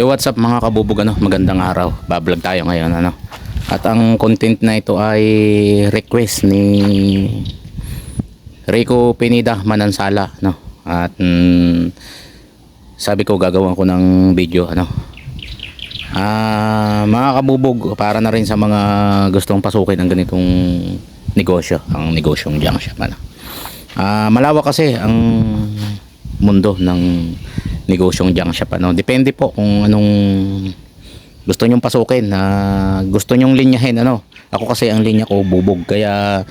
Yo, what's up mga kabubog ano? Magandang araw. Bablog tayo ngayon ano. At ang content na ito ay request ni Rico Pinida Manansala no. At mm, sabi ko gagawan ko ng video ano. Ah, mga kabubog para na rin sa mga gustong pasukin ng ganitong negosyo, ang negosyong junk shop ano. Ah, malawak kasi ang mundo ng negosyong junk shop ano. Depende po kung anong gusto nyong pasukin na gusto nyong linyahin ano. Ako kasi ang linya ko bubog kaya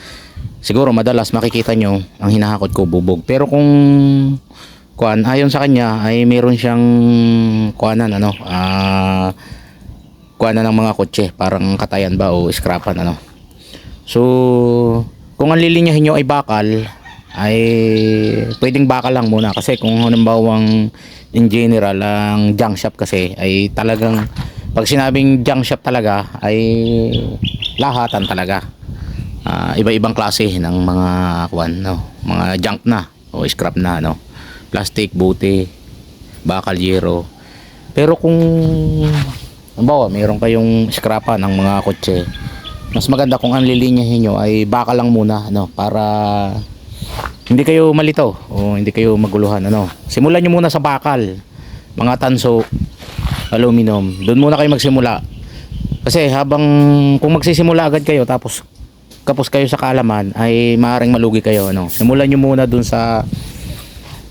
siguro madalas makikita nyo ang hinahakot ko bubog. Pero kung kuan ayon sa kanya ay meron siyang kuanan ano ah kuanan ng mga kotse parang katayan ba o scrapan ano. So kung ang lilinyahin nyo ay bakal ay pwedeng bakal lang muna kasi kung halimbawang in general ang junk shop kasi ay talagang pag sinabing junk shop talaga ay lahatan talaga. Ah, iba-ibang klase ng mga kwan no mga junk na o scrap na no. Plastic buti bakal yero. Pero kung halimbawa mayroon kayong scrapan ng mga kotse mas maganda kung ang lilinyahin nyo ay bakal lang muna no para hindi kayo malito o hindi kayo maguluhan ano? Simulan nyo muna sa bakal mga tanso aluminum. Doon muna kayo magsimula. Kasi habang kung magsisimula agad kayo tapos kapos kayo sa kaalaman ay maaaring malugi kayo ano? Simulan nyo muna doon sa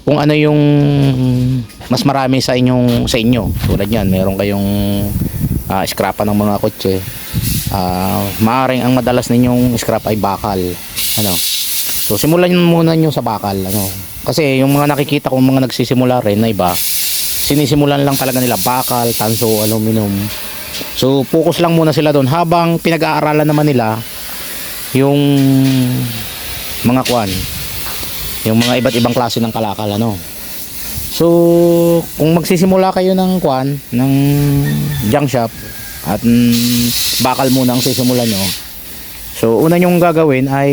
kung ano yung mas marami sa inyong sa inyo. Tulad yan meron kayong ah, scrapan ng mga kotse. Ah, maaaring ang madalas ninyong scrap ay bakal ano so simulan muna nyo sa bakal ano. Kasi yung mga nakikita kong mga nagsisimula rin na iba sinisimulan lang talaga nila bakal tanso aluminum so focus lang muna sila doon. Habang pinag-aaralan naman nila yung mga kwan yung mga iba't ibang klase ng kalakal ano. So kung magsisimula kayo ng kwan ng junk shop at mm, bakal muna ang sisimulan nyo. So una nyong gagawin ay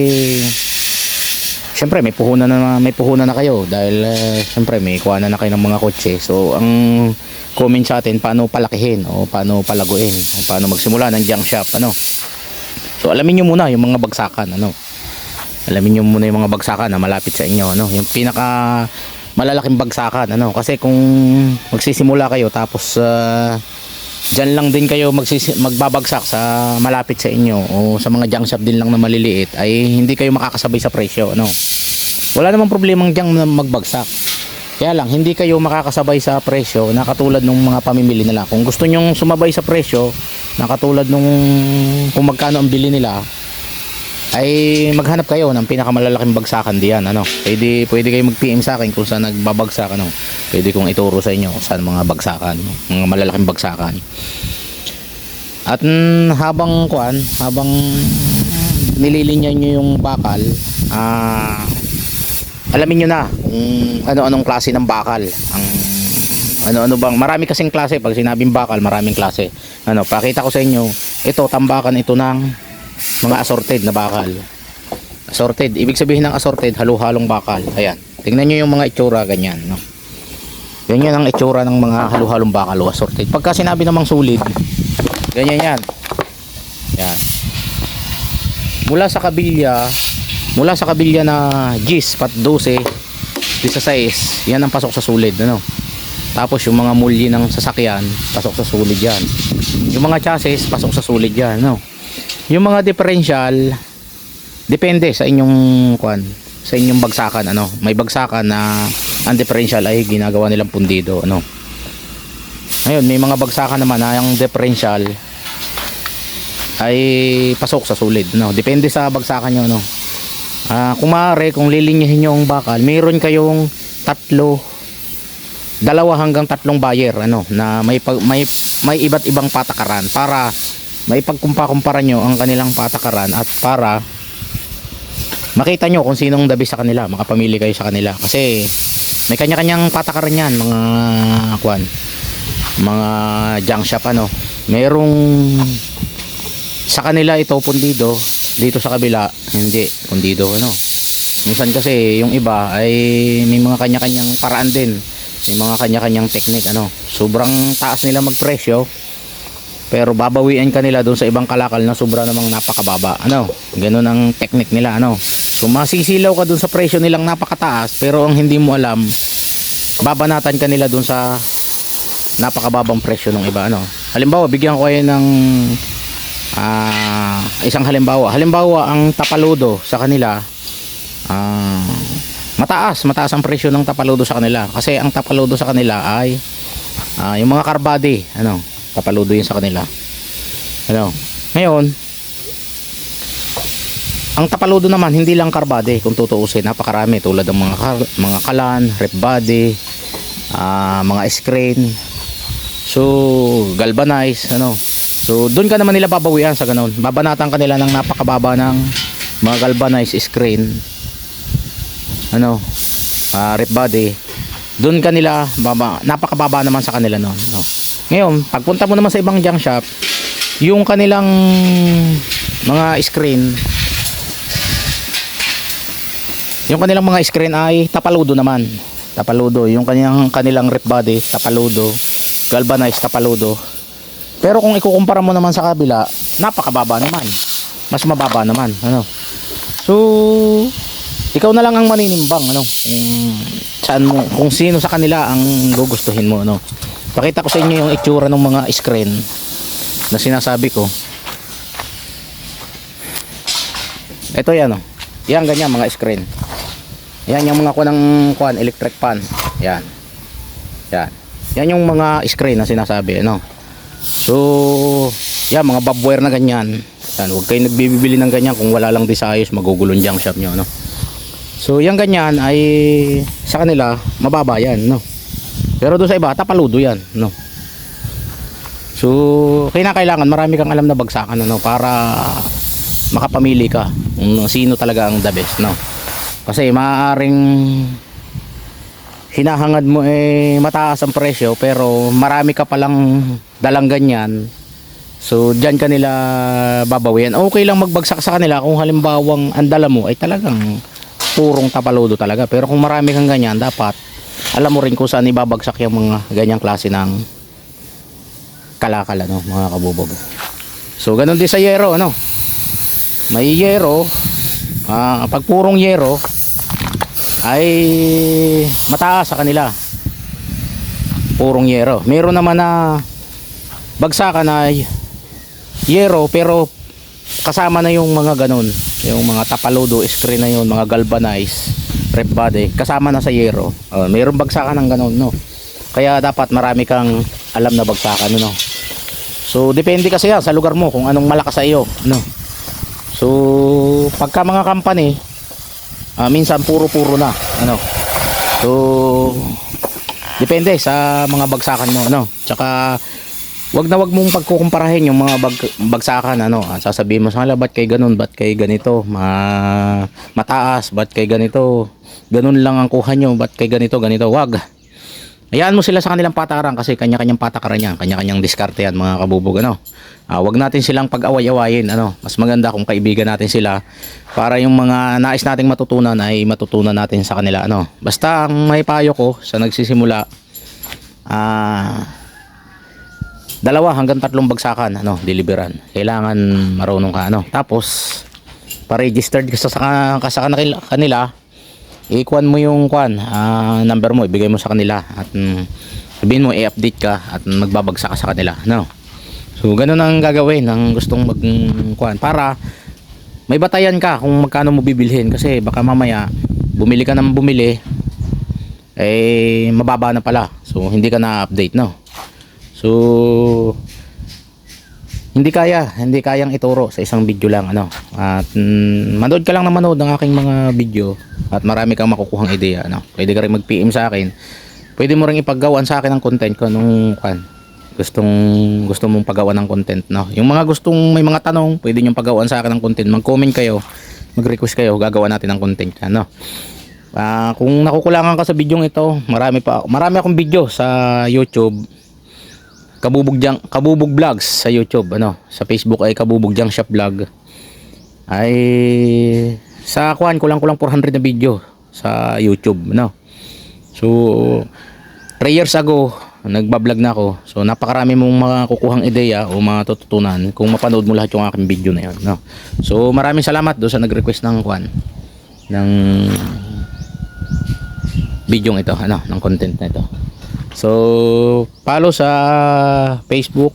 syempre may puhunan na may puhunan na kayo. Dahil uh, syempre may kuha na, na kayo ng mga kotse. So ang comment sa atin paano palakihin o paano palaguin o paano magsimula? Ng junk shop ano? So alamin nyo muna yung mga bagsakan ano. Alamin nyo muna yung mga bagsakan na malapit sa inyo ano. Yung pinaka malalaking bagsakan ano? Kasi kung magsisimula kayo tapos uh, Diyan lang din kayo magsisi- magbabagsak sa malapit sa inyo o sa mga junk shop din lang na maliliit ay hindi kayo makakasabay sa presyo ano. Wala namang problemang diyan na magbagsak. Kaya lang hindi kayo makakasabay sa presyo na katulad ng mga pamimili nila. Kung gusto nyong sumabay sa presyo na katulad nung kung magkano ang bili nila ay maghanap kayo ng pinakamalalaking bagsakan diyan ano. Pwede pwede kayo mag-PM sa akin kung saan nagbabagsak ano. Pwede kong ituro sa inyo saan mga bagsakan, mga malalaking bagsakan. At mm, habang kuan, habang nililinya nyo yung bakal, ah alamin nyo na kung ano-anong klase ng bakal ang ano-ano bang marami kasing klase pag sinabing bakal maraming klase ano pakita ko sa inyo ito tambakan ito ng mga assorted na bakal. Assorted. Ibig sabihin ng assorted halo-halong bakal. Ayan. Tingnan nyo yung mga itsura ganyan no? Ganyan ang itsura ng mga halo-halong bakal o assorted. Pagka sinabi namang sulit ganyan yan. Yan. Mula sa kabilya mula sa kabilya na gis pat 12 16 yan ang pasok sa sulid ano? Tapos yung mga mulyi ng sasakyan pasok sa sulid yan. Yung mga chassis pasok sa sulid yan no yung mga differential depende sa inyong kwan sa inyong bagsakan ano. May bagsakan na ang differential ay ginagawa nilang pundido ano. Ngayon may mga bagsakan naman na yung differential ay pasok sa sulid no depende sa bagsakan nyo no Ah, kung maaari, kung lilinyahin nyo ang bakal, meron kayong tatlo, dalawa hanggang tatlong buyer, ano, na may, may, may iba't ibang patakaran para may pagkumpa-kumpara nyo ang kanilang patakaran at para makita nyo kung sinong dabi sa kanila, makapamili kayo sa kanila. Kasi may kanya-kanyang patakaran yan, mga kwan, mga junk shop, ano. Merong sa kanila ito pundido dito sa kabila hindi pundido ano minsan kasi yung iba ay may mga kanya-kanyang paraan din May mga kanya-kanyang technique ano. Sobrang taas nila magpresyo. Pero babawian ka nila doon sa ibang kalakal na sobra namang napakababa. Ano? Ganun ang technique nila ano. So masisilaw ka doon sa presyo nilang napakataas pero ang hindi mo alam babanatan ka nila doon sa napakababang presyo ng iba ano. Halimbawa, bigyan ko kayo ng ah, isang halimbawa. Halimbawa, ang tapaludo sa kanila ah, mataas, mataas ang presyo ng tapaludo sa kanila kasi ang tapaludo sa kanila ay ah, yung mga karbadi, ano, tapaludo yun sa kanila. Ano? Ngayon, ang tapaludo naman hindi lang karbade kung tutuusin napakarami tulad ng mga kar- mga kalan, rep body, ah, mga screen. So, galvanize ano. So, doon ka naman nila babawian sa ganun. Babanatan ka nila ng napakababa ng mga galvanized screen. Ano? ah rep body. Doon ka nila baba, napakababa naman sa kanila noon, no. Ngayon, pagpunta mo naman sa ibang junk shop, yung kanilang mga screen yung kanilang mga screen ay tapaludo naman. Tapaludo. Yung kanilang, kanilang rep body, tapaludo. Galvanized, tapaludo. Pero kung ikukumpara mo naman sa kabila, napakababa naman. Mas mababa naman. Ano? So, ikaw na lang ang maninimbang. Ano? Kung, saan mo, kung sino sa kanila ang gugustuhin mo. Ano? Pakita ko sa inyo yung itsura ng mga screen na sinasabi ko. Ito yan. Oh. Yan ganyan mga screen. Yan yung mga kuan ng kuan electric fan. Yan. Yan. Yan yung mga screen na sinasabi, ano. So, yan mga bobwire na ganyan. Yan, huwag kayo nagbibili ng ganyan kung wala lang di sa ayos magugulong diyang shop nyo, no. So, yan ganyan ay sa kanila mababa yan, no. Pero doon sa iba tapaludo yan, no. So, kailangan marami kang alam na bagsakan ano para makapamili ka kung sino talaga ang the best, no. Kasi maaaring hinahangad mo eh mataas ang presyo pero marami ka palang dalang ganyan. So diyan ka nila babawian. Okay lang magbagsak sa kanila kung halimbawang ang dala mo ay talagang purong tapaludo talaga. Pero kung marami kang ganyan, dapat alam mo rin kung saan ibabagsak yung mga ganyang klase ng kalakal ano, mga kabubog. So ganun din sa yero ano. May yero, ah, pag purong yero ay mataas sa kanila purong yero meron naman na bagsakan na yero pero kasama na yung mga ganun yung mga tapaludo screen na yun mga galvanized rep body kasama na sa yero. Uh, meron bagsakan ng ganun no? Kaya dapat marami kang alam na bagsakan no? So depende kasi yan sa lugar mo kung anong malakas sa iyo no? So pagka mga company Ah, minsan puro-puro na ano? So depende sa mga bagsakan mo ano tsaka wag na wag mong pagkukumparahin yung mga bag, bagsakan ano? Ah, sasabihin mo sa ba't kay ganun? Ba't kay ganito? Ma, mataas ba't kay ganito ganun lang ang kuha nyo ba't kay ganito ganito wag Hayaan mo sila sa kanilang patakaran kasi kanya-kanyang patakaran yan, kanya-kanyang diskarte yan mga kabubog ano. Ah, wag natin silang pag-away-awayin ano. Mas maganda kung kaibigan natin sila para yung mga nais nating matutunan ay matutunan natin sa kanila ano. Basta ang may payo ko sa nagsisimula ah dalawa hanggang tatlong bagsakan ano, deliveran. Kailangan marunong ka ano. Tapos pa-registered ka sa, ka sa kanila, kanila ikuan mo yung kwan ah, number mo ibigay mo sa kanila at mm, sabihin mo i-update ka at magbabagsak ka sa kanila no? So ganun ang gagawin ng gustong mag kwan para may batayan ka kung magkano mo bibilhin. Kasi baka mamaya bumili ka ng bumili eh mababa na pala. So hindi ka na-update no? So hindi kaya, hindi kayang ituro sa isang video lang ano. At mm, manood ka lang na manood ng aking mga video at marami kang makukuhang ideya ano. Pwede ka rin mag-PM sa akin. Pwede mo ring ipaggawan sa akin ng content ko nung kan gustong gusto mong pagawa ng content no. Yung mga gustong may mga tanong, pwede niyo pagawan sa akin ng content. Mag-comment kayo, mag-request kayo, gagawa natin ng content yan no. Ah, kung nakukulangan ka sa video ito, marami pa marami akong video sa YouTube Kabubog Jang, Kabubog Vlogs sa YouTube, ano, sa Facebook ay Kabubog Jang Shop Vlog. Ay sa kuan kulang kulang 400 na video sa YouTube, no. So 3 years ago, nagbablog na ako. So napakarami mong makukuhang ideya o matututunan kung mapanood mo lahat yung aking video na yun. No? So maraming salamat do sa nag-request ng kwan ng video ito, ano, ng content na ito. So follow sa Facebook,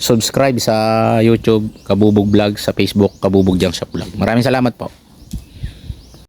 subscribe sa YouTube, Kabubog Vlog, sa Facebook, Kabubog Junk Shop Vlog. Maraming salamat po.